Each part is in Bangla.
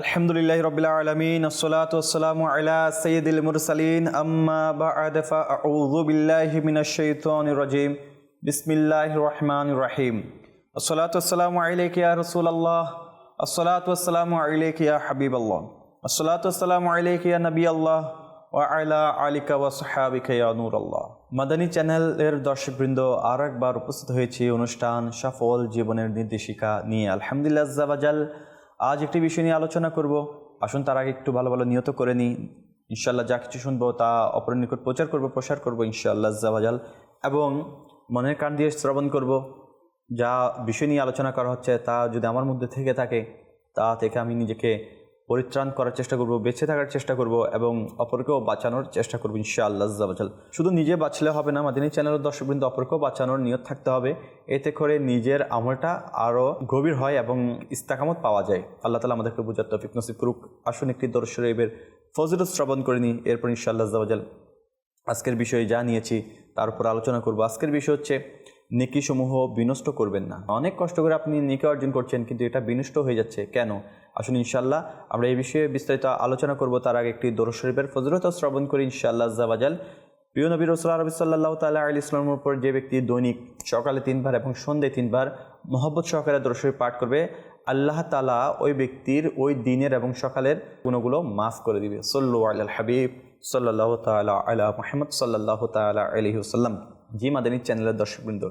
আলহামদুলিল্লাহ রবিল আলমিন, আসসালাত ওসালাম আলা সৈয়দুল মুরসালিন, আম্মা বা'দ ফাআউযু বিল্লাহি মিনাশ শাইতানির রাজিম। বিসমিল্লাহির রহমানির রহিম। আসসালাতু ওয়াসসালামু আলাইকা ইয়া রাসূলুল্লাহ। আসসালাতু ওয়াসসালামু আলাইকা ইয়া হাবিবাল্লাহ। আসসালাতু ওয়াসসালামু আলাইকা ইয়া নবিয়াল্লাহ। ওয়া আলা আলিকা ওয়া সাহাবিকা ইয়া নূরাল্লাহ। মাদানী চ্যানেলের দর্শকবৃন্দ আর একবার উপস্থিত হয়েছে অনুষ্ঠান সফল জীবনের নির্দেশিকা নিয়ে। আলহামদুলিল্লাহ আজ একটি বিষয় নিয়ে আলোচনা করব। আসুন তার আগে একটু ভালো ভালো নিয়ত করে নিই। ইনশাল্লাহ যা কিছু শুনব তা অপরের নিকট প্রচার করব, প্রসার করব ইনশাআল্লাহ জাবাজাল এবং মনের কান দিয়ে শ্রবণ করব। যা বিষয় নিয়ে আলোচনা করা হচ্ছে তা যদি আমার মধ্যে থেকে থাকে, তা থেকে আমি নিজেকে পরিত্রাণ করার চেষ্টা করব, বেঁচে থাকার চেষ্টা করব এবং অপরকেও বাঁচানোর চেষ্টা করব ইনশাআল্লাহ জাবাজাল শুধু নিজে বাঁচলে হবে না, মাদিনী চ্যানেলের দর্শকবৃন্দ অপরকেও বাঁচানোর নিয়ত থাকতে হবে। এতে করে নিজের আমলটা আরও গভীর হয় এবং ইস্তাকামত পাওয়া যায়। আল্লাহ তালা আমাদেরকে বুঝার তফিক নসিব করুক। আসুন একটি দর্শরেবের ফজিলত শ্রবণ করে নিই। এরপর ইনশাআল্লাহ জাবাজাল আজকের বিষয়ে যা নিয়েছি তার উপর আলোচনা করব। আজকের বিষয় হচ্ছে নেকি সমূহ বিনষ্ট করবেন না। অনেক কষ্ট করে আপনি নেকি অর্জন করছেন কিন্তু এটা বিনষ্ট হয়ে যাচ্ছে। কেন? আসুন ইনশাল্লাহ আমরা এই বিষয়ে বিস্তারিত আলোচনা করব। তার আগে একটি দরজ শরীফের ফজরত শ্রবণ করি ইনশাআল্লাহ জাবাজাল প্রিয় নবী রসুল্লাহ রবি সাল্লাহ তাল্লাহ আলী ইসলামের উপর যে ব্যক্তি দৈনিক সকালে তিনবার এবং সন্ধ্যায় তিনবার মোহব্বত সহকারে দরজ শরীফ পাঠ করবে, আল্লাহ তালা ওই ব্যক্তির ওই দিনের এবং সকালের গুণগুলো মাফ করে দিবে। সল্লু আল্লাহ হাবিব সাল্লাহ তালা আল্লাহ মাহমদ সাল্লাহ তালা আলহি সাল্লাম জি মাদানী চ্যানেলের দর্শকবৃন্দ,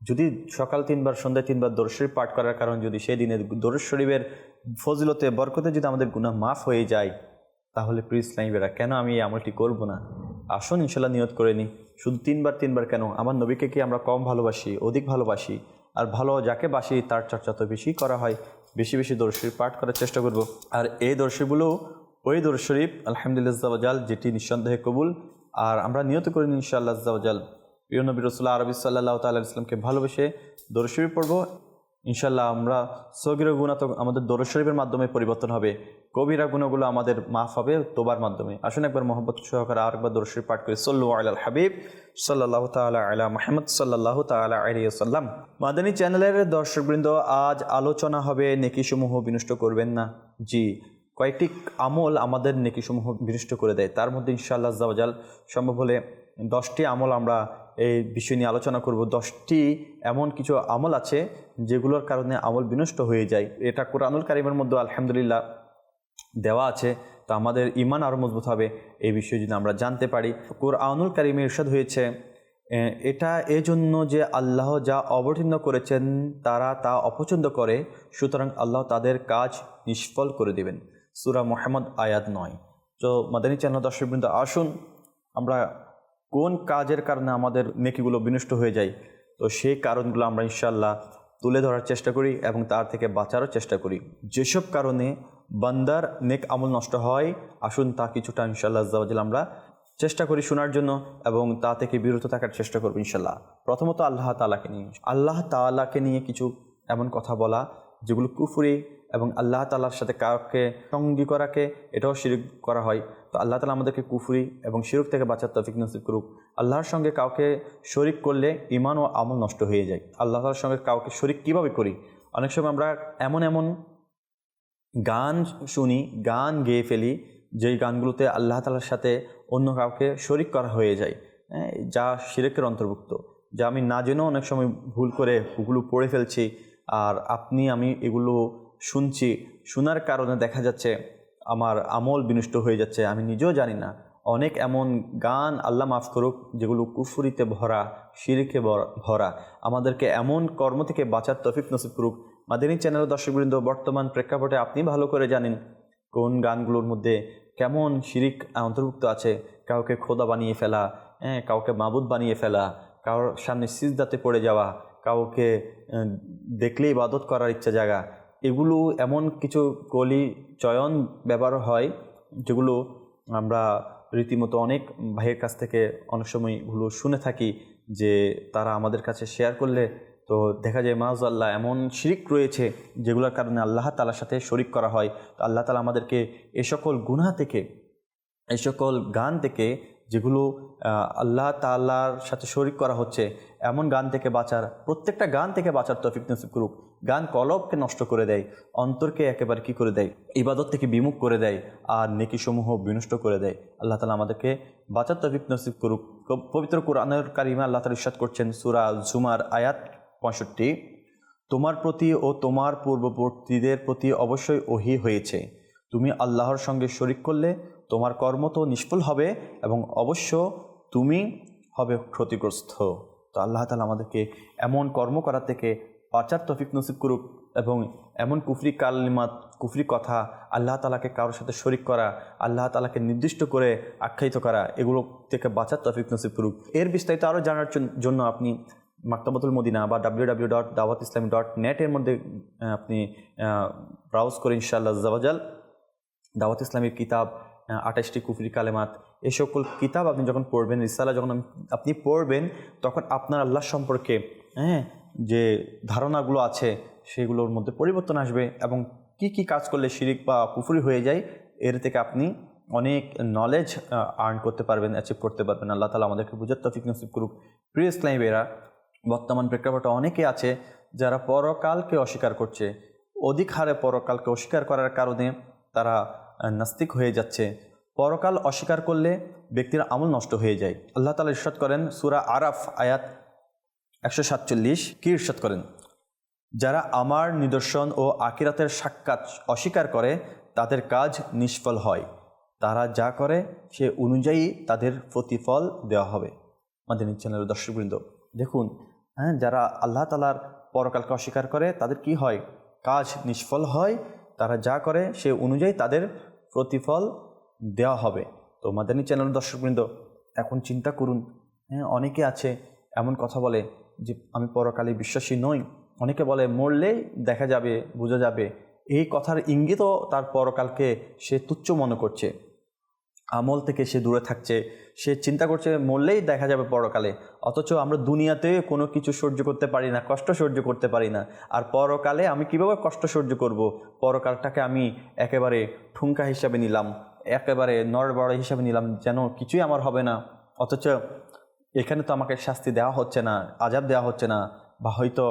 যদি সকাল তিনবার, সন্ধ্যায় তিনবার দরজ শরীফ পাঠ করার কারণ যদি সেই দিনের দরজ শরীফের ফজিলতে, বরকতে যদি আমাদের গুণা মাফ হয়ে যায়, তাহলে প্রিয় ইসলামীরা কেন আমি এই আমলটি করব না? আসুন ইনশাল্লাহ নিয়ত করে নিই। শুধু তিনবার তিনবার কেন? আমার নবীকে কি আমরা কম ভালোবাসি, অধিক ভালোবাসি? আর ভালো যাকে বাসি, তার চর্চা তো বেশি করা হয়। বেশি বেশি দর্শরীফ পাঠ করার চেষ্টা করব। আর এই দর্শীগুলো, ওই দর্শরীফ, আলহামদুলিল্লাহ জাল, যেটি নিঃসন্দেহে কবুল। আর আমরা নিয়ত করি ইনশাআল্লাহ প্রিয় নবী রসুল্লাহ আরবি সাল্লাহ তাল্লাহ ইসলামকে ভালোবেসে দর্শরীফ পড়ব ইনশাল্লাহ আমরা সগির গুণা তো আমাদের দরজ শরীফের মাধ্যমে পরিবর্তন হবে। কবিরা গুণগুলো আমাদের মাফ হবে তোবার মাধ্যমে। আসুন একবার মোহাম্মদ সহকারে আরেকবার দরজ শরীফ পাঠ করি। সল্লু আল হাবিব সাল্লাহ তালা আলা মাহমদ সাল্লাহ তালা আলিয়াল্লাম মাদানী চ্যানেলের দর্শকবৃন্দ, আজ আলোচনা হবে নেকিসমূহ বিনষ্ট করবেন না? জি, কয়েকটি আমল আমাদের নেকিসমূহ বিনষ্ট করে দেয়। তার মধ্যে ইনশাআল্লাহ জাওয়াজাল সম্ভব হলে দশটি আমল আমরা এই বিষয় নিয়ে আলোচনা করব। দশটি এমন কিছু আমল আছে যেগুলোর কারণে আমল বিনষ্ট হয়ে যায়। এটা কোরআনুল কারিমের মধ্যে আলহামদুলিল্লাহ দেওয়া আছে। তো আমাদের ইমান আরও মজবুত হবে এই বিষয়ে যদি আমরা জানতে পারি। কোরআনুল কারিমে ইরশাদ হয়েছে এটা এজন্য যে আল্লাহ যা অবতীর্ণ করেছেন তারা তা অপছন্দ করে, সুতরাং আল্লাহ তাদের কাজ নিষ্ফল করে দেবেন। সুরা মোহাম্মদ আয়াত নয়। তো মাদানী চ্যানেল দর্শকবৃন্দ আসুন, আমরা কোন কাজের কারণে আমাদের নেকিগুলো বিনষ্ট হয়ে যায়? তো সেই কারণগুলো আমরা ইনশাল্লাহ তুলে ধরার চেষ্টা করি এবং তার থেকে বাঁচারও চেষ্টা করি। যেসব কারণে বান্দার নেক আমল নষ্ট হয়, আসুন তা কিছুটা ইনশাল্লাহ জাওয়াজিল আমরা চেষ্টা করি শোনার জন্য এবং তা থেকে বিরত থাকার চেষ্টা করব ইনশাল্লাহ প্রথমত আল্লাহ তালাকে নিয়ে। আল্লাহ তালাকে নিয়ে কিছু এমন কথা বলা যেগুলো কুফুরি এবং আল্লাহ তাল্লার সাথে কাউকে সঙ্গী করাকে এটাও শিরিক করা হয়। তো আল্লাহ তালা আমাদেরকে কুফুরি এবং শিরুক থেকে বাঁচার তফিক নসিব করুক। আল্লাহর সঙ্গে কাউকে শরিক করলে ইমান ও আমল নষ্ট হয়ে যায়। আল্লাহ তালার সঙ্গে কাউকে শরিক কীভাবে করি? অনেক সময় আমরা এমন এমন গান শুনি, গান গেয়ে ফেলি, যেই গানগুলোতে আল্লাহ তালার সাথে অন্য কাউকে শরিক করা হয়ে যায়। হ্যাঁ যা শিরেকের অন্তর্ভুক্ত। যা আমি না জেনেও অনেক সময় ভুল করে ওগুলো পড়ে ফেলছি। আর আপনি, আমি এগুলো শুনছি, শোনার কারণে দেখা যাচ্ছে আমার আমল বিনষ্ট হয়ে যাচ্ছে, আমি নিজেও জানি না। অনেক এমন গান আল্লাহ মাফ করুক, যেগুলো কুফুরিতে ভরা, শিরিকে ভরা আমাদেরকে এমন কর্ম থেকে বাঁচার তফিক নসিব করুক। মাদিনী চ্যানেলের দর্শকবৃন্দ, বর্তমান প্রেক্ষাপটে আপনি ভালো করে জানেন কোন গানগুলোর মধ্যে কেমন শিরিক অন্তর্ভুক্ত আছে। কাউকে খোদা বানিয়ে ফেলা হ্যাঁ কাউকে মাবুদ বানিয়ে ফেলা, কারোর সামনে সিজদাতে পড়ে যাওয়া, কাউকে দেখলেই ইবাদত করার ইচ্ছা জায়গা এগুলো এমন কিছু কলি চয়ন ব্যবহার হয়, যেগুলো আমরা রীতিমতো অনেক ভাইয়ের কাছ থেকে অনেক সময় এগুলো শুনে থাকি যে তারা আমাদের কাছে শেয়ার করলে তো দেখা যায় মাহাজাল্লাহ এমন শিরিক রয়েছে যেগুলোর কারণে আল্লাহ তালার সাথে শরিক করা হয়। তো আল্লাহ তালা আমাদেরকে এ সকল গুনাহ থেকে এই সকল গান থেকে যেগুলো আল্লাহ তাল্লার সাথে শরিক করা হচ্ছে, এমন গান থেকে বাঁচার, প্রত্যেকটা গান থেকে বাঁচার তফিক নসিব করুক। গান কলবকে নষ্ট করে দেয়, অন্তরকে একেবারে কি করে দেয়? ইবাদত থেকে বিমুখ করে দেয় আর নেকিসমূহ বিনষ্ট করে দেয়। আল্লাহ তালা আমাদেরকে বাঁচার তফিক নসিব করুক। পবিত্র কোরআনের কারিমা আল্লাহ তালা ইসাদ করছেন সুরা জুমার আয়াত পঁয়ষট্টি। তোমার প্রতি ও তোমার পূর্ববর্তীদের প্রতি অবশ্যই ওহি হয়েছে। তুমি আল্লাহর সঙ্গে শরিক করলে তোমার কর্ম তো নিষ্ফল হবে এবং অবশ্য তুমি হবে ক্ষতিগ্রস্ত। তো আল্লাহ তালা আমাদেরকে এমন কর্ম করার থেকে বাঁচার তফিক নসিব করুক এবং এমন কুফরি কালিমাত, কুফরি কথা আল্লাহ তালাকে কারোর সাথে শরিক করা, আল্লাহ তালাকে নির্দিষ্ট করে আখ্যায়িত করা, এগুলো থেকে বাঁচার তফিক নসিব করুক। এর বিস্তারিত আরও জানার জন্য আপনি মাক্তাবাতুল মদিনা বা W W dot Dawat Islami dot নেটের মধ্যে আপনি ব্রাউজ করে ইনশাআল্লাহ জাওয়াজাল দাওয়াত ইসলামীর কিতাব আঠাশটি কুফরি কালেমাত এই সকল কিতাব আপনি যখন পড়বেন, রিসালা যখন আপনি পড়বেন, তখন আপনার আল্লাহ সম্পর্কে হ্যাঁ যে ধারণাগুলো আছে, সেগুলোর মধ্যে পরিবর্তন আসবে এবং কি কি কাজ করলে শিরিক বা কুফরি হয়ে যায়, এর থেকে আপনি অনেক নলেজ আর্ন করতে পারবেন অ্যাচিভ করতে পারবেন। আল্লাহ তালা আমাদেরকে বুঝার তফিক নসিব করুক। প্রিয় ইসলামীরা বর্তমান প্রেক্ষাপটে অনেকে আছে যারা পরকালকে অস্বীকার করছে। অধিক হারে পরকালকে অস্বীকার করার কারণে তারা নাস্তিক হয়ে যাচ্ছে। পরকাল অস্বীকার করলে ব্যক্তির আমল নষ্ট হয়ে যায়। আল্লাহ তালা ইরশাদ করেন, সুরা আরাফ আয়াত একশো সাতচল্লিশ কি ইরশাদ করেন? যারা আমার নিদর্শন ও আকিরাতের সাক্ষাৎ অস্বীকার করে, তাদের কাজ নিষ্ফল হয়। তারা যা করে, সে অনুযায়ী তাদের প্রতিফল দেওয়া হবে। আমাদের চ্যানেলের দর্শকবৃন্দ, দেখুন হ্যাঁ যারা আল্লাহ তালার পরকালকে অস্বীকার করে, তাদের কি হয়? কাজ নিষ্ফল হয়। তারা যা করে, সে অনুযায়ী তাদের প্রতিফল দেওয়া হবে। তো মাদানী চ্যানেল দর্শকবৃন্দ, এখন চিন্তা করুন হ্যাঁ অনেকে আছে, এমন কথা বলে যে আমি পরকালে বিশ্বাসী নই। অনেকে বলে, মরলেই দেখা যাবে, বোঝা যাবে। এই কথার ইঙ্গিতও তার পরকালকে সে তুচ্ছ মনে করছে। আমল থেকে সে দূরে থাকছে। সে চিন্তা করছে, মরলেই দেখা যাবে পরকালে। অথচ আমরা দুনিয়াতে কোনো কিছু সহ্য করতে পারি না, কষ্ট সহ্য করতে পারি না। আর পরকালে আমি কীভাবে কষ্ট সহ্য করব? পরকালটাকে আমি একেবারে ঠুঙ্কা হিসাবে নিলাম, একেবারে নড়বড় হিসাবে নিলাম, যেন কিছুই আমার হবে না। অথচ এখানে তো আমাকে শাস্তি দেওয়া হচ্ছে না আজাব দেওয়া হচ্ছে না বা হয়তো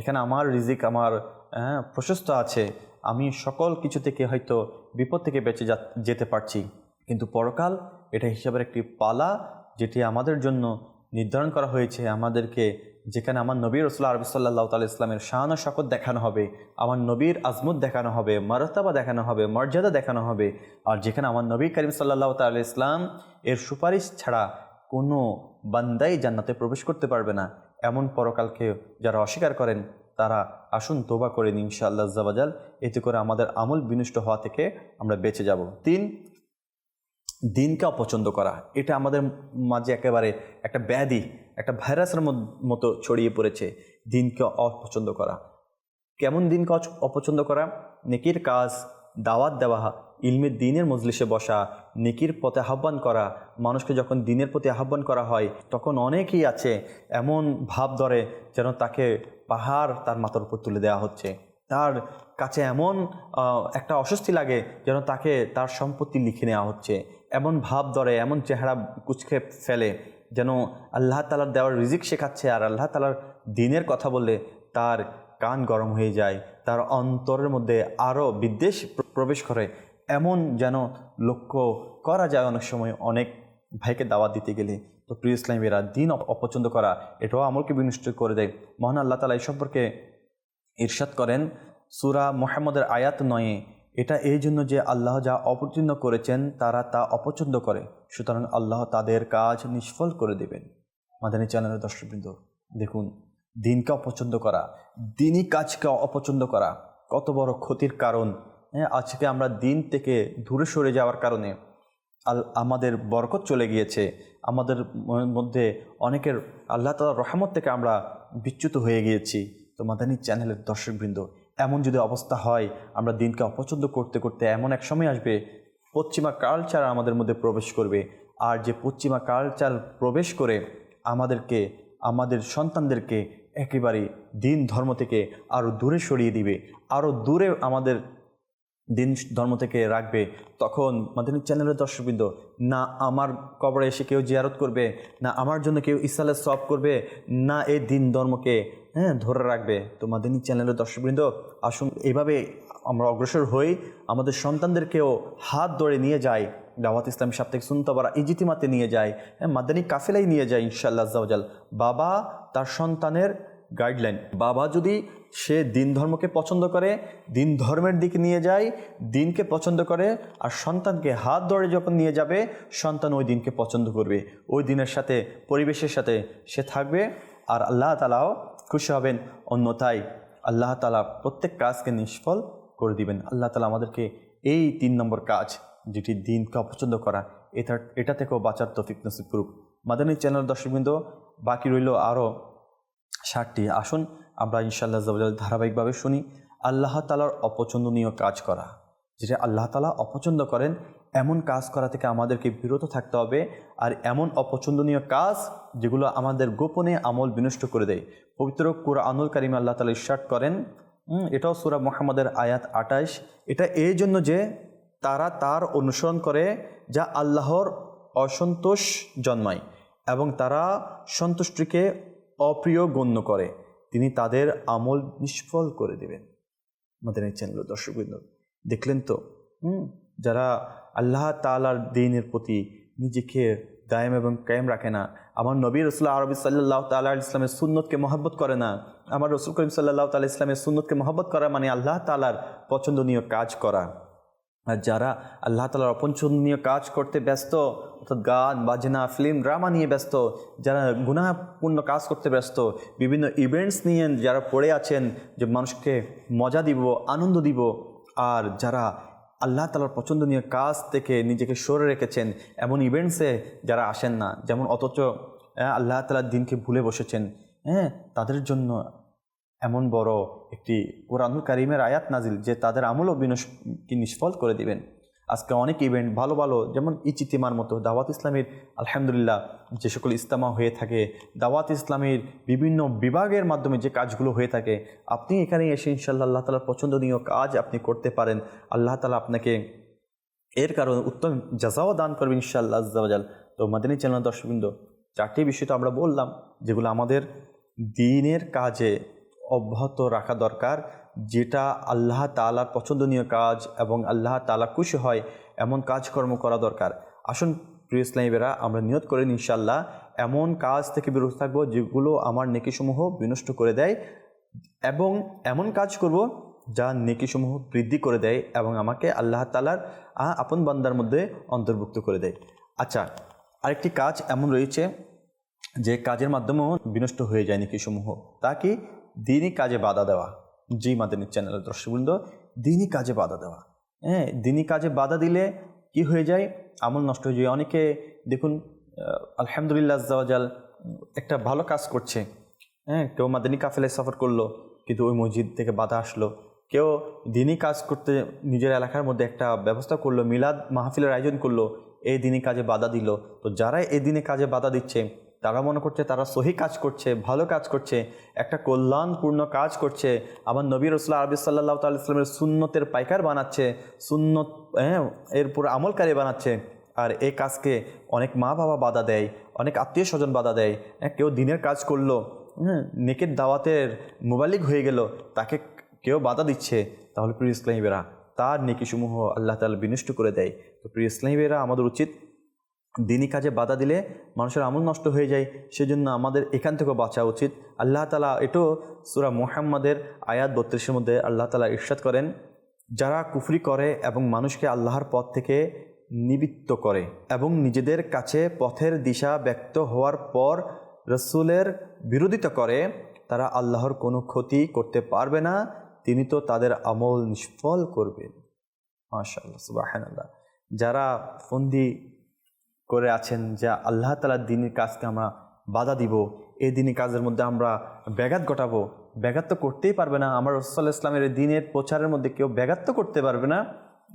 এখানে আমার রিজিক আমার হ্যাঁ, প্রশস্ত আছে আমি সকল কিছু থেকে হয়তো বিপদ থেকে বেঁচে যেতে পারছি। কিন্তু পরকাল এটা হিসাবের একটি পালা যেটি আমাদের জন্য নির্ধারণ করা হয়েছে আমাদেরকে যেখানে আমার নবীর রসুল্লাহ আরবি সাল্লাহ তাল ইসলামের শাহান শকত দেখানো হবে আমার নবীর আজমুদ দেখানো হবে মারতাবা দেখানো হবে মর্যাদা দেখানো হবে আর যেখানে আমার নবী করিম সাল্লাহ তাল ইসলাম এর সুপারিশ ছাড়া কোনো বান্দাই জান্নাতে প্রবেশ করতে পারবে না। এমন পরকালকে যারা অস্বীকার করেন, তারা আসুন তোবা করে নিন ইনশাআল্লাহ জাবাজাল এতে করে আমাদের আমল বিনষ্ট হওয়া থেকে আমরা বেঁচে যাব। তিন, দিনকে অপছন্দ করা। এটা আমাদের মাঝে একেবারে একটা ব্যাধি, একটা ভাইরাসের মতো ছড়িয়ে পড়েছে। দিনকে অপছন্দ করা। কেমন দিনকে অপছন্দ করা? নেকির কাজ, দাওয়াত দেওয়া ইলমের দিনের মজলিসে বসা, নেকির পথে আহ্বান করা, মানুষকে যখন দিনের প্রতি আহ্বান করা হয়, তখন অনেকেই আছে এমন ভাব ধরে যেন তাকে পাহাড় তার মাথার উপর তুলে দেওয়া হচ্ছে। তার কাছে এমন একটা অস্বস্তি লাগে যেন তাকে তার সম্পত্তি লিখে নেওয়া হচ্ছে। এমন ভাব ধরে, এমন চেহারা কুচকে ফেলে যেন আল্লাহ তালার দেওয়ার রিজিক শেখাচ্ছে আর আল্লাহ তালার দিনের কথা বললে তার কান গরম হয়ে যায়। তার অন্তরের মধ্যে আরও বিদ্বেষ প্র- প্রবেশ করে। এমন যেন লক্ষ্য করা যায় অনেক সময় অনেক ভাইকে দাওয়াত দিতে গেলে। তো প্রিয় ইসলামীরা, দিন অপছন্দ করা এটাও আমলকে বিনষ্ট করে দেয়। মহান আল্লাহ তালা এই সম্পর্কে ইরশাদ করেন, সুরা মোহাম্মদের আয়াত নয়ে। এটা এই জন্য যে আল্লাহ যা অপছন্দ করেছেন, তারা তা অপছন্দ করে। সুতরাং আল্লাহ তাদের কাজ নিষ্ফল করে দেবেন। মাদানী চ্যানেলের দর্শকবৃন্দ, দেখুন, দিনকে অপছন্দ করা, দিনই কাজকে অপছন্দ করা, কত বড় ক্ষতির কারণ আজকে আমরা দিন থেকে দূরে সরে যাওয়ার কারণে আল, আমাদের বরকত চলে গিয়েছে। আমাদের মধ্যে অনেকের আল্লাহ তালার রহমত থেকে আমরা বিচ্যুত হয়ে গিয়েছি। তো মাদানী চ্যানেলের দর্শকবৃন্দ, এমন যদি অবস্থা হয়, আমরা দিনকে অপছন্দ করতে করতে এমন এক সময় আসবে, পশ্চিমা কালচার আমাদের মধ্যে প্রবেশ করবে। আর যে পশ্চিমা কালচার প্রবেশ করে আমাদেরকে, আমাদের সন্তানদেরকে একেবারে দিন ধর্ম থেকে আরও দূরে সরিয়ে দিবে। আরও দূরে আমাদের দিন ধর্ম থেকে রাখবে, তখন মাধ্যমিক চ্যানেলের দর্শকবৃন্দ, না আমার কবরে এসে কেউ জিয়ারত করবে, না আমার জন্য কেউ ইসালের সব করবে, না এই দিন ধর্মকে হ্যাঁ ধরে রাখবে। তো মাধ্যমিক চ্যানেলের দর্শকবৃন্দ, আসুন, এভাবে আমরা অগ্রসর হই, আমাদের সন্তানদেরকেও হাত ধরে নিয়ে যাই, দাওয়াত ইসলাম সাপ্তাহিক সুন্তবারা ইজিতিমাতে নিয়ে যায় হ্যাঁ মাদানী কাফেলাই নিয়ে যায় আজ্জাওজাল বাবা তার সন্তানের গাইডলাইন বাবা যদি সে দিন ধর্মকে পছন্দ করে, দিন ধর্মের দিকে নিয়ে যায়, দিনকে পছন্দ করে, আর সন্তানকে হাত ধরে যখন নিয়ে যাবে, সন্তান ওই দিনকে পছন্দ করবে। ওই দিনের সাথে, পরিবেশের সাথে সে থাকবে, আর আল্লাহ তালাও খুশি হবেন। অন্যথায় আল্লাহ তালা প্রত্যেক কাজকে নিষ্ফল করে দিবেন। আল্লাহ তালা আমাদেরকে এই তিন নম্বর কাজ, যেটি দিনকে অপছন্দ করা এটা এটা থেকেও বাঁচার তফিক নসিব করুক। মাদানী চ্যানেল দর্শকবৃন্দ, বাকি রইল আরও ষাটটি আসুন আমরা ইনশাআল্লাহ জবাল ধারাবাহিকভাবে শুনি। আল্লাহ তালার অপছন্দনীয় কাজ করা। যেটা আল্লাহ তালা অপছন্দ করেন, এমন কাজ করা থেকে আমাদেরকে বিরত থাকতে হবে আর এমন অপছন্দনীয় কাজ যেগুলো আমাদের গোপনে আমল বিনষ্ট করে দেয়। পবিত্র কুরা আনুল কারিম আল্লাহ তালা ইস্বাট করেন এটাও সুরা মোহাম্মদের আয়াত আটাইশ এটা এই জন্য যে তারা তার অনুসরণ করে যা আল্লাহর অসন্তোষ জন্মায় এবং তারা সন্তুষ্টিকে অপ্রিয় গণ্য করে, তিনি তাদের আমল নিষ্ফল করে দেবেন। আমাদের এই চ্যানেল দর্শকবৃন্দ, দেখলেন তো? হুম? যারা আল্লাহ তালার দিনের প্রতি নিজেকে দায়েম এবং কায়েম রাখে না, আমার নবী রসুল্লাহ আরবি সাল্লাহ তাল্লাহ ইসলামের সুন্নতকে মহব্বত করে না, আমার রসুল করিম সাল্লাহ তাল্লাহ ইসলামের সুন্নতকে মহব্বত করা মানে আল্লাহ তালার পছন্দনীয় কাজ করা। আর যারা আল্লাহ তালার অপছন্দনীয় কাজ করতে ব্যস্ত, অর্থাৎ গান, বাজনা ফিল্ম ড্রামা নিয়ে ব্যস্ত, যারা গুণাপূর্ণ কাজ করতে ব্যস্ত, বিভিন্ন ইভেন্টস নিয়ে যারা পড়ে আছেন, যে মানুষকে মজা দিব, আনন্দ দিব, আর যারা আল্লাহ তালার পছন্দনীয় কাজ থেকে নিজেকে সরে রেখেছেন, এমন ইভেন্টসে যারা আসেন না। যেমন অথচ, আল্লাহ তালার দিনকে ভুলে বসেছেন। হ্যাঁ তাদের জন্য এমন বড় একটি কোরআনুল কারিমের আয়াত নাজিল যে তাদের আমলও বিনশ কি নিষ্ফল করে দিবেন। আজকে অনেক ইভেন্ট ভালো ভালো, যেমন ইচিতিমার মতো দাওয়াত ইসলামের, আলহামদুলিল্লাহ, যে সকল ইস্তামা হয়ে থাকে, দাওয়াত ইসলামের বিভিন্ন বিভাগের মাধ্যমে যে কাজগুলো হয়ে থাকে, আপনি এখানে এসে ইনশাল্লাহ আল্লাহ তালার পছন্দনীয় কাজ আপনি করতে পারেন। আল্লাহ তালা আপনাকে এর কারণে উত্তম জাজাও দান করবেন ইনশাআল্লাহ আজ্জাওয়াজাল তো মাদিনী চ্যানেল দর্শকবৃন্দ, চারটি বিষয় তো আমরা বললাম, যেগুলো আমাদের দিনের কাজে অব্যাহত রাখা দরকার, যেটা আল্লাহ তালার পছন্দনীয় কাজ এবং আল্লাহ তালা খুশি হয় এমন কাজকর্ম করা দরকার। আসুন প্রিয় ইসলামীরা আমরা নিয়ত করেন ইনশাল্লাহ এমন কাজ থেকে বিরত থাকব যেগুলো আমার নেকিসমূহ বিনষ্ট করে দেয় এবং এমন কাজ করব যা নেকিসমূহ বৃদ্ধি করে দেয় এবং আমাকে আল্লাহ তালার আপন বান্দার মধ্যে অন্তর্ভুক্ত করে দেয়। আচ্ছা আরেকটি কাজ এমন রয়েছে যে কাজের মাধ্যমেও বিনষ্ট হয়ে যায় নেকিসমূহ। তা কি? দিনই কাজে বাধা দেওয়া। জি মাদানী চ্যানেলের দর্শকবৃন্দ, দিনই কাজে বাধা দেওয়া। হ্যাঁ দিনই কাজে বাধা দিলে কি হয়ে যায়? আমল নষ্ট হয়ে যায়। অনেকে দেখুন আলহামদুলিল্লাহ আজ্জাওয়াজাল একটা ভালো কাজ করছে। হ্যাঁ কেউ মাদানী কাফেলে সফর করল, কিন্তু ওই মসজিদ থেকে বাধা আসলো। কেউ দিনই কাজ করতে, নিজের এলাকার মধ্যে একটা ব্যবস্থা করল, মিলাদ মাহফিলের আয়োজন করল, এই দিনই কাজে বাধা দিল। তো যারা এই দিনে কাজে বাধা দিচ্ছে তারা মনে করছে, তারা সহি কাজ করছে, ভালো কাজ করছে, একটা কল্যাণপূর্ণ কাজ করছে। আমার নবী রসুল্লাহ আরবি সাল্লাহ তাল ইসলামের সুন্নতের পাইকার বানাচ্ছে, সুন্নত হ্যাঁ এরপর আমলকারী বানাচ্ছে। আর এই কাজকে অনেক মা বাবা বাধা দেয়, অনেক আত্মীয় স্বজন বাধা দেয়। হ্যাঁ কেউ দিনের কাজ করল হ্যাঁ নেকের দাওয়াতের মোবালিক হয়ে গেল, তাকে কেউ বাধা দিচ্ছে। তাহলে প্রিয় ইসলামীরা তার নেকিসমূহ আল্লাহ তালা বিনষ্ট করে দেয়। তো প্রিয় ইসলামীরা আমাদের উচিত দিনই কাজে বাধা দিলে মানুষের আমল নষ্ট হয়ে যায়। সেজন্য আমাদের এখান থেকেও বাঁচা উচিত। আল্লাহ তালা এটাও সুরা মোহাম্মদের আয়াত বত্রিশের মধ্যে আল্লাহ তালা ইরশাদ করেন, যারা কুফরি করে এবং মানুষকে আল্লাহর পথ থেকে নিবৃত্ত করে এবং নিজেদের কাছে পথের দিশা ব্যক্ত হওয়ার পর রসুলের বিরোধিতা করে, তারা আল্লাহর কোনো ক্ষতি করতে পারবে না। তিনি তো তাদের আমল নিষ্ফল করবেন। মাশাআল্লাহ সুবাহান আল্লাহ যারা ফন্দি করে আছেন যা আল্লাহ তালার দিনের কাজকে আমরা বাধা দিব, এই দিনই কাজের মধ্যে আমরা ব্যাঘাত ঘটাবো। ব্যাঘাত তো করতেই পারবে না। আমার রসুল্লাহ ইসলামের এই দিনের প্রচারের মধ্যে কেউ ব্যাঘাত তো করতে পারবে না।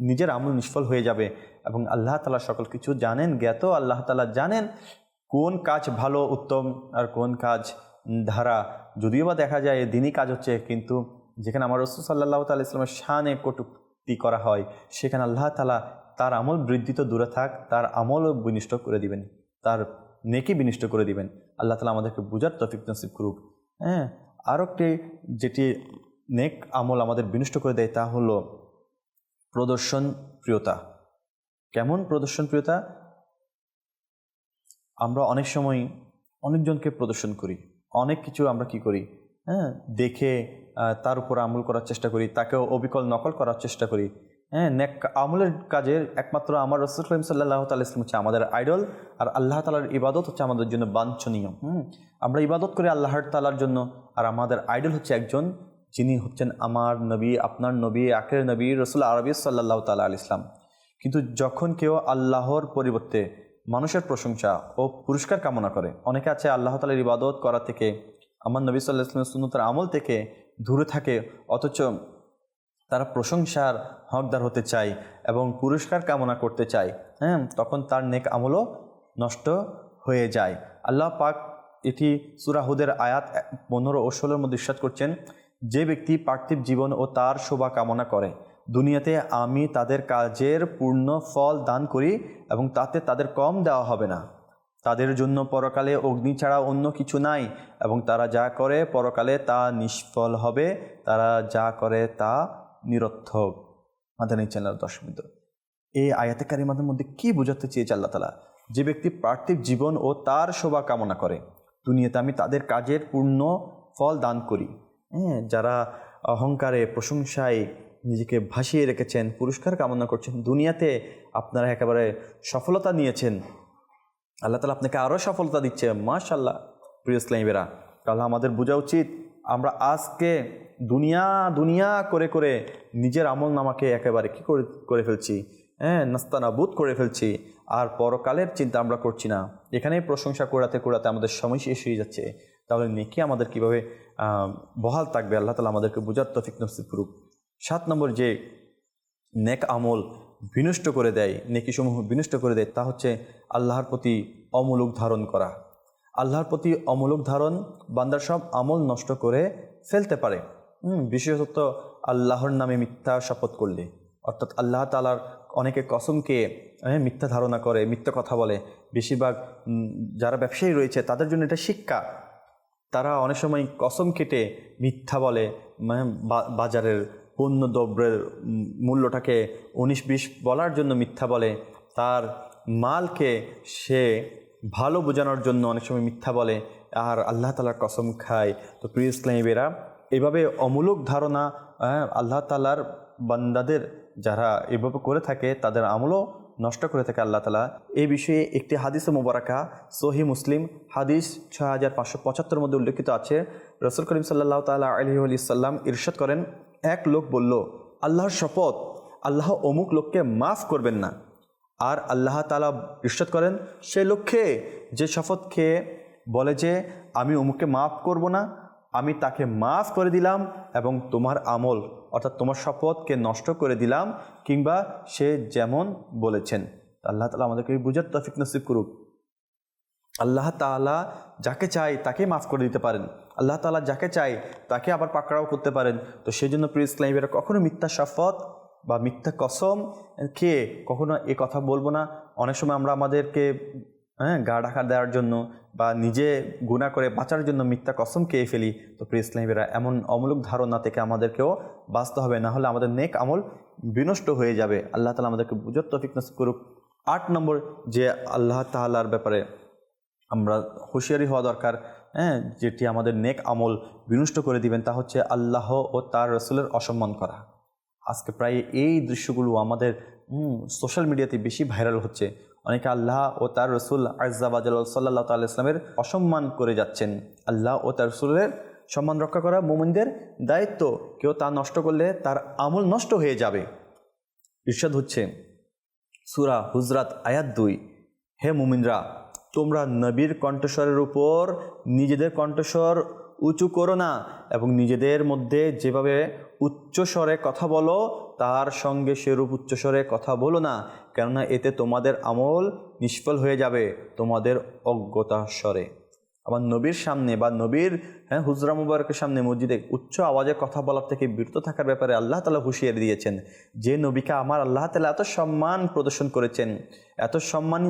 নিজের আমল নিষ্ফল হয়ে যাবে এবং আল্লাহ তালা সকল কিছু জানেন, জ্ঞাত আল্লাহ তালা জানেন কোন কাজ ভালো, উত্তম আর কোন কাজ ধারা। যদিও বা দেখা যায় দিনই কাজ হচ্ছে, কিন্তু যেখানে আমার রসুল সাল্লাহ তাল ইসলামের শানে কটুক্তি করা হয়, সেখানে আল্লাহ তালা তার আমল বৃদ্ধি তো দূরে থাক, তার আমলও বিনিষ্ট করে দিবেন, তার নেকি বিনিষ্ট করে দিবেন। আল্লাহ তালা আমাদেরকে বুঝার তফিক নসিব করুক। হ্যাঁ আরও একটি যেটি নেক আমল আমাদের বিনষ্ট করে দেয় তা হলো প্রদর্শন প্রিয়তা কেমন প্রদর্শন প্রিয়তা আমরা অনেক সময় অনেকজনকে প্রদর্শন করি, অনেক কিছু আমরা কি করি? হ্যাঁ দেখে তার উপর আমল করার চেষ্টা করি, তাকেও অবিকল নকল করার চেষ্টা করি। হ্যাঁ নেক আমলের কাজের একমাত্র আমার রসুল করিম সাল্লাহ তাল ইসলাম হচ্ছে আমাদের আইডল, আর আল্লাহ তালার ইবাদত হচ্ছে আমাদের জন্য বাঞ্ছনীয়। হুম, আমরা ইবাদত করি আল্লাহর তালার জন্য, আর আমাদের আইডল হচ্ছে একজন যিনি হচ্ছেন আমার নবী, আপনার নবী, আখের নবী, রসুল আরবি সাল্লাহ তালা আল ইসলাম কিন্তু যখন কেউ আল্লাহর পরিবর্তে মানুষের প্রশংসা ও পুরস্কার কামনা করে, অনেকে আছে আল্লাহ তালার ইবাদত করা থেকে, আমার নবী সাল্লাহ ইসলামের সুন্নতের আমল থেকে দূরে থাকে, অথচ তারা প্রশংসার হকদার হতে চায় এবং পুরস্কার কামনা করতে চায় হ্যাঁ তখন তার নেক আমলও নষ্ট হয়ে যায়। আল্লাহ পাক এটি সুরাহুদের আয়াত পনেরো ও ষোলোর মধ্যে ইস্বাদ করছেন, যে ব্যক্তি পার্থিব জীবন ও তার শোভা কামনা করে, দুনিয়াতে আমি তাদের কাজের পূর্ণ ফল দান করি এবং তাতে তাদের কম দেওয়া হবে না। তাদের জন্য পরকালে অগ্নি ছাড়া অন্য কিছু নাই এবং তারা যা করে পরকালে তা নিষ্ফল হবে, তারা যা করে তা নিরর্থক মাদানী চ্যানেল দশমিত এই আয়াতে কারিমাদের মধ্যে কি বোঝাতে চেয়েছে আল্লাহ তালা যে ব্যক্তি পার্থিব জীবন ও তার শোভা কামনা করে, দুনিয়াতে আমি তাদের কাজের পূর্ণ ফল দান করি। হ্যাঁ যারা অহংকারে, প্রশংসায় নিজেকে ভাসিয়ে রেখেছেন, পুরস্কার কামনা করছেন, দুনিয়াতে আপনারা একেবারে সফলতা নিয়েছেন। আল্লাহ তালা আপনাকে আরও সফলতা দিচ্ছে মাশাল্লাহ প্রিয় ইসলামীরা তাহলে আমাদের বোঝা উচিত, আমরা আজকে দুনিয়া দুনিয়া করে করে নিজের আমল নামাকে একেবারে কী করে করে ফেলছি? হ্যাঁ নাস্তানাবুদ করে ফেলছি। আর পরকালের চিন্তা আমরা করছি না। এখানেই প্রশংসা করাতে করাতে আমাদের সময় শেষ হয়ে যাচ্ছে। তাহলে নেকি আমাদের কীভাবে বহাল থাকবে? আল্লাহ তালা আমাদেরকে বোঝার তফিক নসিব করুক। সাত নম্বর যে নেক আমল বিনষ্ট করে দেয়, নেকিসমূহ বিনষ্ট করে দেয়, তা হচ্ছে আল্লাহর প্রতি অমূলক ধারণ করা। আল্লাহর প্রতি অমূলক ধারণ বান্দার সব আমল নষ্ট করে ফেলতে পারে। বিশেষত আল্লাহর নামে মিথ্যা শপথ করলে। অর্থাৎ আল্লাহ তালার অনেকে কসমকে মিথ্যা ধারণা করে, মিথ্যা কথা বলে। বেশিরভাগ যারা ব্যবসায়ী রয়েছে, তাদের জন্য এটা শিক্ষা। তারা অনেক সময় কসম কেটে মিথ্যা বলে বাজারের পণ্য দ্রব্যের মূল্যটাকে উনিশ বিশ বলার জন্য মিথ্যা বলে। তার মালকে সে ভালো বোঝানোর জন্য অনেক সময় মিথ্যা বলে। আর আল্লাহ তালার কসম খায়। তো প্রিয় ইসলামীরা এভাবে অমূলক ধারণা হ্যাঁ, আল্লাহ তালার বান্দাদের যারা এভাবে করে থাকে তাদের আমলও নষ্ট করে থাকে আল্লাহ তালা এই বিষয়ে একটি হাদিসে মোবারকা সহি মুসলিম হাদিস ছয় হাজার পাঁচশো পঁচাত্তর মধ্যে উল্লেখিত আছে। রসুল করিম সাল্লাহ তাল্লাহ আলহি আলি সাল্লাম ইরশাদ করেন এক লোক বলল আল্লাহর শপথ আল্লাহ অমুক লোককে মাফ করবেন না। আর আল্লাহ তালা ইরশাদ করেন সে লক্ষ্যে যে শপথ খেয়ে বলে যে আমি অমুককে মাফ করব না আমি তাকে মাফ করে দিলাম এবং তোমার আমল, অর্থাৎ তোমার শপথকে নষ্ট করে দিলাম, কিংবা সে যেমন বলেছেন। আল্লাহ তালা আমাদেরকে বুঝার তফিক নসিব করুক। আল্লাহ তাআলা যাকে চাই তাকে মাফ করে দিতে পারেন। আল্লাহ তাআলা যাকে চাই তাকে আবার পাকড়াও করতে পারেন। তো সেই জন্য প্রিয় ইসলামীরা কখনো মিথ্যা শপথ বা মিথ্যা কসম খেয়ে কখনো এ কথা বলব না। অনেক সময় আমরা আমাদেরকে হ্যাঁ গা ঢাকা দেওয়ার জন্য বা নিজে গুণা করে বাঁচার জন্য মিথ্যা কসম খেয়ে ফেলি, তো প্রিয় ইসলামীরা, এমন অমূলক ধারণা থেকে আমাদেরকেও বাঁচতে হবে, না হলে আমাদের নেক আমল বিনষ্ট হয়ে যাবে। আল্লাহ তালা আমাদেরকে বুঝত তফিক করুক। আট নম্বর যে আল্লাহ তাআলার ব্যাপারে আমরা হুঁশিয়ারি হওয়া দরকার হ্যাঁ যেটি আমাদের নেক আমল বিনষ্ট করে দিবেন, তা হচ্ছে আল্লাহ ও তার রসুলের অসম্মান করা। আজকে প্রায় এই দৃশ্যগুলো আমাদের সোশ্যাল মিডিয়াতে বেশি ভাইরাল হচ্ছে। অনেকে আল্লাহ ও তার রসুল আজাবাজাল সাল্লাহ তাল ইসলামের অসম্মান করে যাচ্ছেন। আল্লাহ ও তার রসুলের সম্মান রক্ষা করা মোমিনদের দায়িত্ব। কেউ তা নষ্ট করলে তার আমল নষ্ট হয়ে যাবে। ঈর্ষাদ হচ্ছে সুরা হুজরাত আয়াত দুই। হে মুমিনরা, তোমরা নবীর কণ্ঠস্বরের উপর নিজেদের কণ্ঠস্বর উঁচু করো না এবং নিজেদের মধ্যে যেভাবে উচ্চস্বরে কথা বলো, তার সঙ্গে সেরূপ উচ্চস্বরে কথা বলো না, কেননা এতে তোমাদের আমল নিষ্ফল হয়ে যাবে, তোমাদের অজ্ঞতা স্বরে। আমার নবীর সামনে বা নবীর হ্যাঁ হুজরা মুবারকের সামনে মসজিদে উচ্চ আওয়াজে কথা বলার থেকে বিরত থাকার ব্যাপারে আল্লাহ তালা হুঁশিয়ারি দিয়েছেন। যে নবীকে আমার আল্লাহ তালা এত সম্মান প্রদর্শন করেছেন, এত সম্মান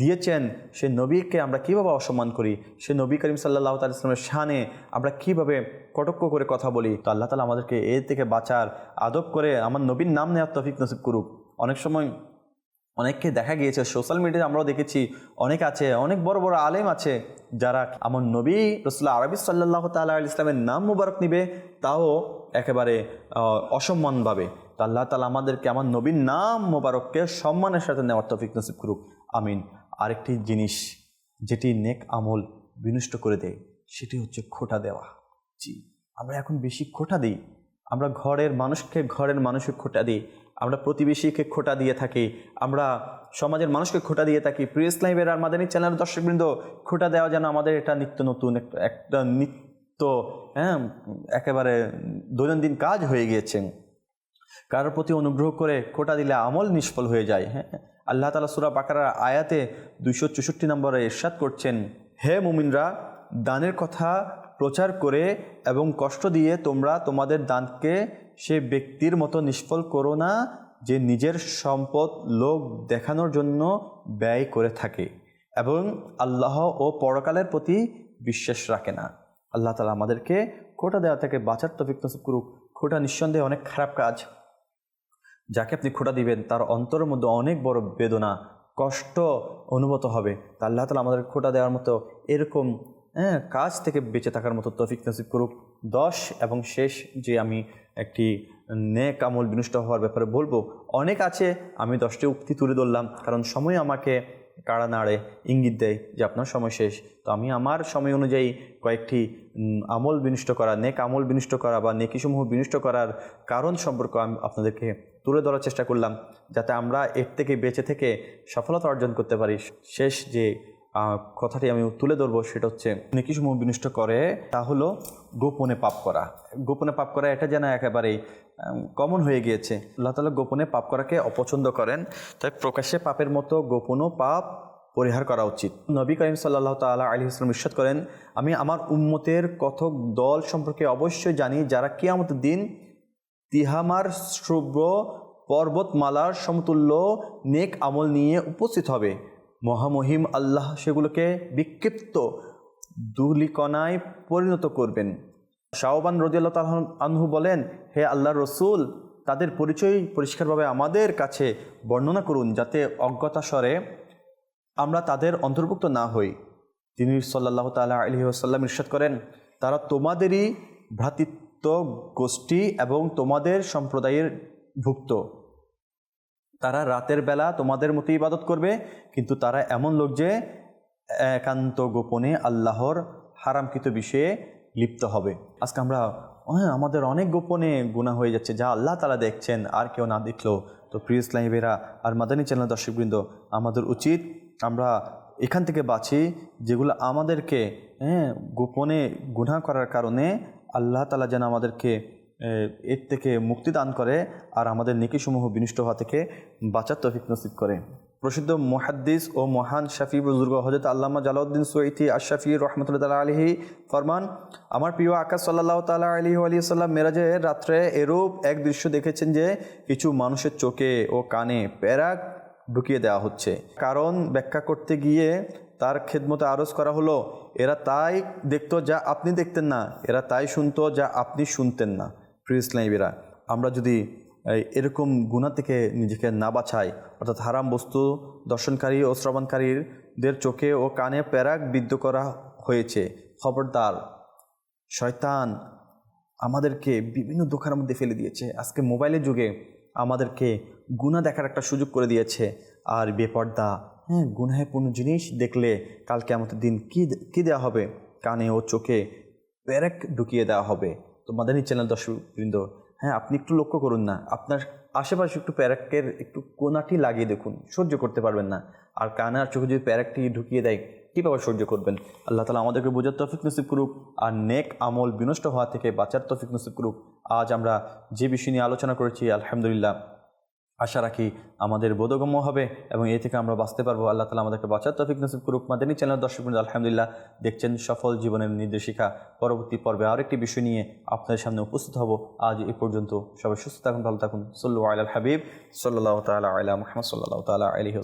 দিয়েছেন, সে নবীকে আমরা কীভাবে অসম্মান করি? সে নবী করিম সাল্লাহ তাল ইসলামের শানে আমরা কীভাবে কটক্ষ করে কথা বলি? তো আল্লাহ তালা আমাদেরকে এর থেকে বাঁচার, আদব করে আমার নবীর নাম নেওয়ার তফিক নসিব করুক। অনেক সময় অনেককে দেখা গিয়েছে সোশ্যাল মিডিয়ায় আমরাও দেখেছি, অনেক আছে, অনেক বড় বড় আলেম আছে যারা আমার নবী রসুল্লাহ আরবি সাল্লাহ তাল্লাহ ইসলামের নাম মুবারক নিবে, তাও একেবারে অসম্মানভাবে। তো আল্লাহ তালা আমাদেরকে আমার নবীর নাম মুবারককে সম্মানের সাথে নেওয়ার তফিক নসিব করুক, আমিন। আরেকটি জিনিস যেটি নেক আমল বিনষ্ট করে দেয়, সেটি হচ্ছে খোটা দেওয়া। জি, আমরা এখন বেশি খোটা দিই, আমরা ঘরের মানুষকে ঘরের মানুষকে খোটা দিই আমরা প্রতিবেশীকে খোটা দিয়ে থাকি, আমরা সমাজের মানুষকে খোটা দিয়ে থাকি। প্রিয় ইসলামের আর মাদানী চ্যানেল দর্শকবৃন্দ, খোটা দেওয়া যেন আমাদের এটা নিত্য নতুন একটা- নিত্য হ্যাঁ একেবারে দৈনন্দিন কাজ হয়ে গিয়েছে। কারোর প্রতি অনুগ্রহ করে খোটা দিলে আমল নিষ্ফল হয়ে যায় হ্যাঁ। আল্লাহ তালা সুরা বাকারার আয়াতে দুইশো চৌষট্টি নম্বরে ইরশাদ করছেন, হে মুমিনরা, দানের কথা প্রচার করে এবং কষ্ট দিয়ে তোমরা তোমাদের দানকে সে ব্যক্তির মতো নিষ্ফল করো না যে নিজের সম্পদ লোক দেখানোর জন্য ব্যয় করে থাকে এবং আল্লাহ ও পরকালের প্রতি বিশ্বাস রাখে না। আল্লাহ তালা আমাদেরকে খোটা দেওয়া থেকে বাঁচার তফিক নসিব করুক। খোটা নিঃসন্দেহে অনেক খারাপ কাজ। যাকে আপনি খোটা দিবেন, তার অন্তরের মধ্যে অনেক বড় বেদনা, কষ্ট অনুভূত হবে। তা আল্লাহ তালা আমাদের খোটা দেওয়ার মতো এরকম হ্যাঁ কাজ থেকে বেঁচে থাকার মতো তফিক নসিব করুক। দশ এবং শেষ যে আমি একটি নেক আমল বিনষ্ট হওয়ার ব্যাপারে বলব, অনেক আছে, আমি দশটি উক্তি তুলে ধরলাম, কারণ সময় আমাকে কাড়া নাড়ে ইঙ্গিত দেয় যে আপনার সময় শেষ। তো আমি আমার সময় অনুযায়ী কয়েকটি আমল বিনষ্ট করা, নেক আমল বিনষ্ট করা বা নেকিসমূহ বিনষ্ট করার কারণ সম্পর্ক আমি আপনাদেরকে তুলে ধরার চেষ্টা করলাম, যাতে আমরা এর থেকে বেঁচে থেকে সফলতা অর্জন করতে পারি। শেষ যে কথাটি আমি তুলে ধরবো, সেটা হচ্ছে নেকিসমূহ বিনষ্ট করে? তা হলো গোপনে পাপ করা। গোপনে পাপ করা, এটা যেন একেবারেই কমন হয়ে গিয়েছে। আল্লাহ তালা গোপনে পাপ করাকে অপছন্দ করেন। তাই প্রকাশ্যে পাপের মতো গোপনও পাপ পরিহার করা উচিত। নবী করিম সাল্লাহ তালা আলী ইসলাম ইস্বাদ করেন, আমি আমার উম্মতের কথক দল সম্পর্কে অবশ্যই জানি, যারা কিয়ামতের দিন তিহামার শুভ্র পর্বতমালার সমতুল্য, নেক আমল নিয়ে উপস্থিত হবে। মহামহিম আল্লাহ সেগুলোকে বিক্ষিপ্ত দুলিকণায় পরিণত করবেন। শাহবান রদিয়াল্লাহ তাল আনহু বলেন, হে আল্লাহ রসুল, তাদের পরিচয় পরিষ্কারভাবে আমাদের কাছে বর্ণনা করুন যাতে অজ্ঞতা স্বরে আমরা তাদের অন্তর্ভুক্ত না হই। তিনি সাল্লাহ তালা আলহি আসাল্লাম ইরশাদ করেন, তারা তোমাদেরই ভ্রাতৃত্ব গোষ্ঠী এবং তোমাদের সম্প্রদায়ের ভুক্ত। তারা রাতের বেলা তোমাদের মতো ইবাদত করবে, কিন্তু তারা এমন লোক যে একান্ত গোপনে আল্লাহর হারামকৃত বিষয়ে লিপ্ত হবে। আজকে আমরা হ্যাঁ আমাদের অনেক গোপনে গুণা হয়ে যাচ্ছে, যা আল্লাহ তালা দেখছেন, আর কেউ না দেখল তো প্রিয় ইসলামীরা আর মাদানী চ্যানেল দর্শকবৃন্দ, আমাদের উচিত আমরা এখান থেকে বাঁচি, যেগুলো আমাদেরকে হ্যাঁ গোপনে গুণা করার কারণে আল্লাহ তালা যেন আমাদেরকে এর থেকে মুক্তি দান করে আর আমাদের নেকিসমূহ বিনষ্ট হওয়া থেকে বাঁচার তফিক নসিব করে। প্রসিদ্ধ মুহাদ্দিস ও মহান শাফি বুজুর্গ হজরত আল্লামা জালাউদ্দিন সৈথি আশাফি রহমতুল্লাহ আলহি ফরমান, আমার প্রিয় আকাশ সাল্লাহ তালা আলী আলী সাল্লাম মেরাজের রাত্রে এরূপ এক দৃশ্য দেখেছেন যে কিছু মানুষের চোখে ও কানে প্যারাক ঢুকিয়ে দেওয়া হচ্ছে। কারণ ব্যাখ্যা করতে গিয়ে তার খেদমতে আরজ করা হলো, এরা তাই দেখত যা আপনি দেখতেন না, এরা তাই শুনতো যা আপনি শুনতেন না। প্রিয় ইসলামীরা, আমরা যদি এরকম গুণা থেকে নিজেকে না বাছাই, অর্থাৎ হারাম বস্তু দর্শনকারী ও শ্রবণকারীদের চোখে ও কানে প্যারাক বিদ্ধ করা হয়েছে, খবরদার। শয়তান আমাদেরকে বিভিন্ন দোকানের মধ্যে ফেলে দিয়েছে। আজকে মোবাইলের যুগে আমাদেরকে গুণা দেখার একটা সুযোগ করে দিয়েছে। আর বেপর্দা হ্যাঁ গুনাহে পূর্ণ জিনিস দেখলে কালকে আমাদের দিন কী কী দেওয়া হবে? কানে ও চোখে প্যারেক ঢুকিয়ে দেওয়া হবে। তো মাদানী চ্যানেল দর্শকবৃন্দ হ্যাঁ আপনি একটু লক্ষ্য করুন না। আপনার আশেপাশে একটু প্যারাকের একটু কোনাটি লাগিয়ে দেখুন, সহ্য করতে পারবেন না। আর কানে আর চোখে যদি প্যারাকটি ঢুকিয়ে দেয়, কীভাবে সহ্য করবেন? আল্লাহ তালা আমাদেরকে বোঝার তফিক নসিব করুক, আর নেক আমল বিনষ্ট হওয়া থেকে বাঁচার তফিক নসিব করুক। আজ আমরা যে বিষয় নিয়ে আলোচনা করেছি, আলহামদুলিল্লাহ আশা রাখি আমাদের বোধগম্য হবে এবং এ থেকে আমরা বাঁচতে পারব। আল্লাহ তালা আমাদেরকে বাঁচার তফিক নসিব করুক। মাদানী চ্যানেল দর্শক আলহামদুলিল্লাহ, দেখছেন সফল জীবনের নির্দেশিকা। পরবর্তী পর্বে আরেকটি বিষয় নিয়ে আপনাদের সামনে উপস্থিত হব। আজ এ পর্যন্ত সবাই সুস্থ থাকুন, ভালো থাকুন। সল্লু আল হাবিব সাল্লাহ তাল আলাহ মোহাম্মদ সাল্লাহ তালা আলহি